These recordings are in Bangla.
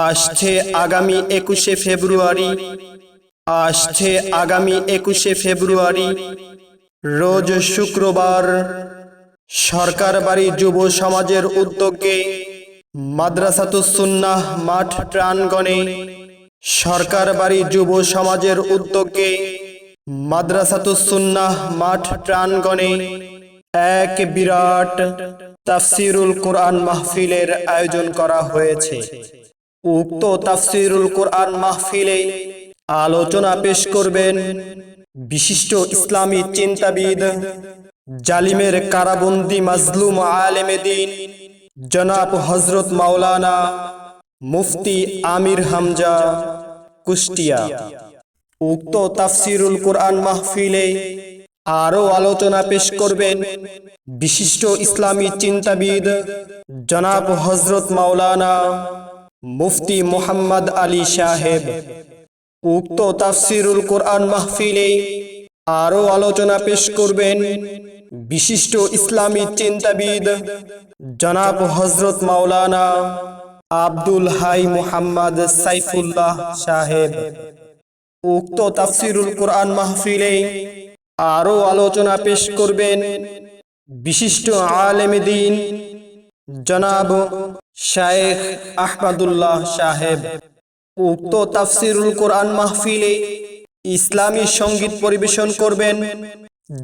আসছে আগামী একুশে ফেব্রুয়ারি। আসছে আগামী একুশে ফেব্রুয়ারি। রোজ শুক্রবার সরকার বাড়ি যুব সমাজের উদ্যোগে মাদ্রাসাতুসুন্নাহ মাঠ প্রাঙ্গণে সরকার বাড়ি যুব সমাজের উদ্যোগে মাদ্রাসাতুসুন্নাহ মাঠ প্রাঙ্গণে এক বিরাট তাফসিরুল কোরআন মাহফিলের আয়োজন করা হয়েছে। উক্ত তাফসিরুল কোরআন মাহফিলে আলোচনা পেশ করবেন বিশিষ্ট ইসলামী চিন্তাবিদ, জালিমের কারাবন্দি মাজলুম আলেমে দিন, জনাব হজরত মাওলানা মুফতি আমির হামজা, কুষ্টিয়া। উক্ত তাফসিরুল কোরআন মাহফিলে আরও আলোচনা পেশ করবেন বিশিষ্ট ইসলামী চিন্তাবিদ, জনাব হজরত মাওলানা মুফতি মোহাম্মদ আলী সাহেব। উক্ত তাফসিরুল কোরআন মাহফিলে আরও আলোচনা পেশ করবেন বিশিষ্ট ইসলামী চিন্তাবিদ জনাব হজরত মাওলানা আব্দুল হাই মুহাম্মদ সাইফুল্লাহ সাহেব। উক্ত তাফসিরুল কোরআন মাহফিলে আরও আলোচনা পেশ করবেন বিশিষ্ট আলেম দিন জনাব শায়েখ আহমদুল্লাহ সাহেব, উক্ত তাফসিরুল কোরআন মাহফিলে ইসলামী সংগীত পরিবেশন করবেন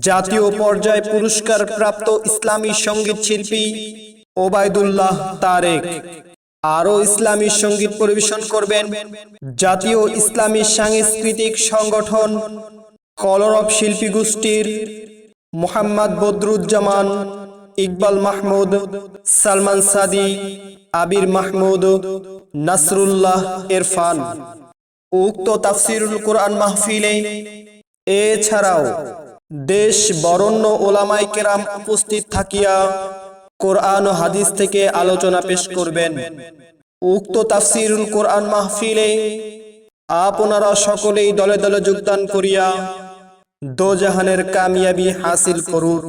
জাতীয় পর্যায়ে পুরস্কার প্রাপ্ত ইসলামী সংগীত শিল্পী ওবায়দুল্লাহ তারেক। আরও ইসলামী সংগীত পরিবেশন করবেন জাতীয় ইসলামী সাংস্কৃতিক সংগঠন কলরব শিল্পী গোষ্ঠীর মোহাম্মদ বদরুজ্জামান ইকবাল মাহমুদ, সালমান সাদি, আবির মাহমুদ, নাসরুল্লাহ ইরফান। উক্ত তাফসিরুল কোরআন মাহফিলে এছাড়াও দেশ বরণ্য ওলামাই কেরাম উপস্থিত থাকিয়া কোরআন ও হাদিস থেকে আলোচনা পেশ করবেন। উক্ত তাফসিরুল কোরআন মাহফিলে আপনারা সকলেই দলে দলে যোগদান করিয়া দোজাহানের কামিয়াবি হাসিল করুন।